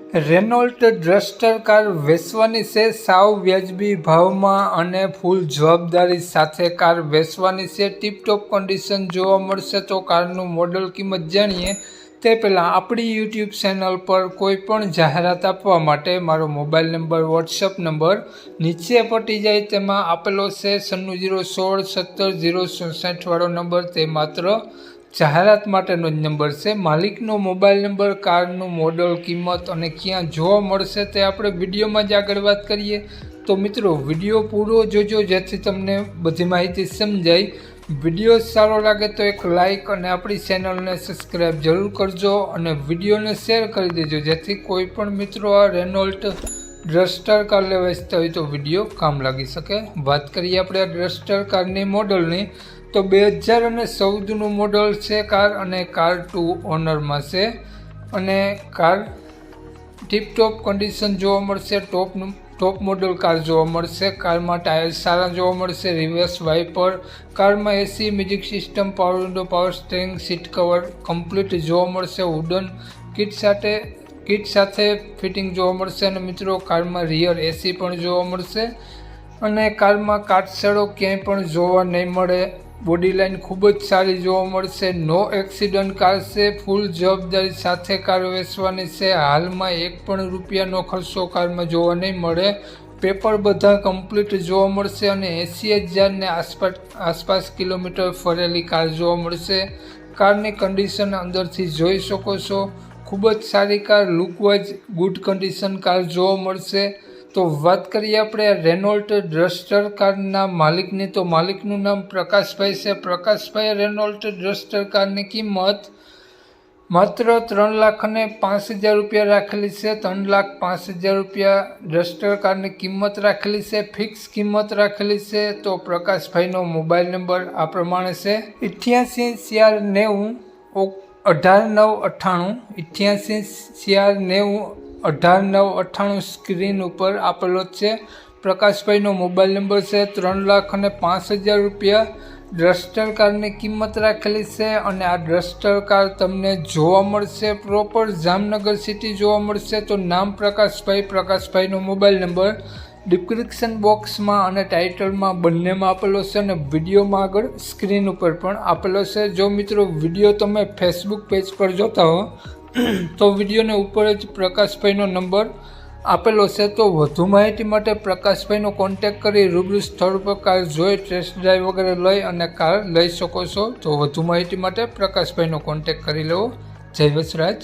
રેનોલ્ટ duster car વેચવાની છે સાવ વ્યાજબી ભાવમાં અને ફૂલ જવાબદારી સાથે કાર વેચવાની છે ટીપટોપ કન્ડિશન જોવા મળશે તો કારનું મોડલ કિંમત જાણીએ. તે પહેલાં આપણી યુટ્યુબ ચેનલ પર કોઈ પણ જાહેરાત આપવા માટે મારો મોબાઈલ નંબર વોટ્સઅપ નંબર નીચે પટી જાય તેમાં આપેલો છે સન્નું જીરો સોળ સત્તર જીરો ચોસઠવાળો નંબર તે માત્ર જાહેરાત માટેનો જ નંબર છે. માલિકનો મોબાઈલ નંબર, કારનું મોડલ, કિંમત અને ક્યાં જોવા મળશે તે આપણે વિડીયોમાં જ આગળ વાત કરીએ. તો મિત્રો, વીડિયો પૂરો જોજો જેથી તમને બધી માહિતી સમજાય. વીડિયો સારો લાગે તો એક લાઇક અને આપણી ચેનલને સબસ્ક્રાઈબ જરૂર કરજો અને વિડીયોને શેર કરી દેજો જેથી કોઈ પણ મિત્રો આ રેનોલ્ટ ડ્રસ્ટર કાર લેવા ઈચ્છતા હોય તો વીડિયો કામ લાગી શકે. વાત કરીએ આપણે આ ડ્રસ્ટર કારની મોડલની. તો બે હજાર અને ચૌદનું મોડલ છે કાર અને કાર ટુ ઓનરમાં છે. અને કાર ટીપટોપ કન્ડિશન જોવા મળશે ટોપ ટોપ મોડલ કાર જોવા મળશે કારમાં ટાયર સારા જોવા મળશે રિવર્સ વાઇપર કારમાં AC music system power window power steering seat cover complete જોવા મળશે વુડન કિટ સાથે કિટ સાથે ફિટિંગ જોવા મળશે અને મિત્રો કારમાં રિયર એસી પણ જોવા મળશે. અને કારમાં કાટસડો ક્યાંય પણ જોવા નહીં મળે. બોડી લાઇન ખૂબ જ સારી જોવા મળશે. નો એક્સિડન્ટ કાર છે ફૂલ જવાબદારી સાથે કાર વેચવાની છે. હાલમાં એક પણ રૂપિયાનો ખર્ચો કારમાં જોવા નહીં મળે. પેપર બધા કમ્પ્લીટ જોવા મળશે અને એંસી હજારને આસપાસ આસપાસ કિલોમીટર ફરેલી કાર જોવા મળશે. કારની કન્ડિશન અંદરથી જોઈ શકો છો. ખૂબ જ સારી car, lookwise, good condition car જોવા મળશે. તો વાત કરીએ આપણે રેનોલ્ટ ડ્રસ્ટર કારના માલિકની. તો માલિકનું નામ પ્રકાશભાઈ છે. પ્રકાશભાઈ, રેનોલ્ટ ડ્રસ્ટર કારની કિંમત માત્ર ત્રણ લાખ અને પાંચ હજાર રૂપિયા રાખેલી છે. ત્રણ લાખ પાંચ હજાર રૂપિયા ડ્રસ્ટર કારની કિંમત રાખેલી છે. ફિક્સ કિંમત રાખેલી છે. તો પ્રકાશભાઈનો મોબાઈલ નંબર આ પ્રમાણે છે. ઇઠ્યાસી ચાર નેવું, અઢાર નવ અઠ્ઠાણું. ઇઠ્યાસી ચાર નેવું અઢાર નવ અઠ્ઠાણું સ્ક્રીન ઉપર આપેલો છે. પ્રકાશભાઈનો મોબાઈલ નંબર છે ત્રણ લાખ અને પાંચ હજાર રૂપિયા. ડ્રસ્ટર કારની કિંમત રાખેલી છે અને આ ડ્રસ્ટર કાર તમને જોવા મળશે પ્રોપર જામનગર સિટી જોવા મળશે તો નામ પ્રકાશભાઈ, પ્રકાશભાઈનો મોબાઈલ નંબર ડિસ્ક્રિપ્શન બોક્સમાં અને ટાઇટલમાં બંનેમાં આપેલો છે અને વિડીયોમાં આગળ સ્ક્રીન ઉપર પણ આપેલો છે. જો મિત્રો વીડિયો તમે ફેસબુક પેજ પર જોતા હો તો વિડીયોને ઉપર જ પ્રકાશભાઈનો નંબર આપેલો છે, તો વધુ માહિતી માટે પ્રકાશભાઈનો કોન્ટેક કરી રૂબરૂ સ્થળ પર કાર જોઈ ટેસ્ટ ડ્રાઈવ વગેરે લઈ અને કાર લઈ શકો છો. તો વધુ માહિતી માટે પ્રકાશભાઈનો કોન્ટેક કરી લેવો. જય વસરાજ.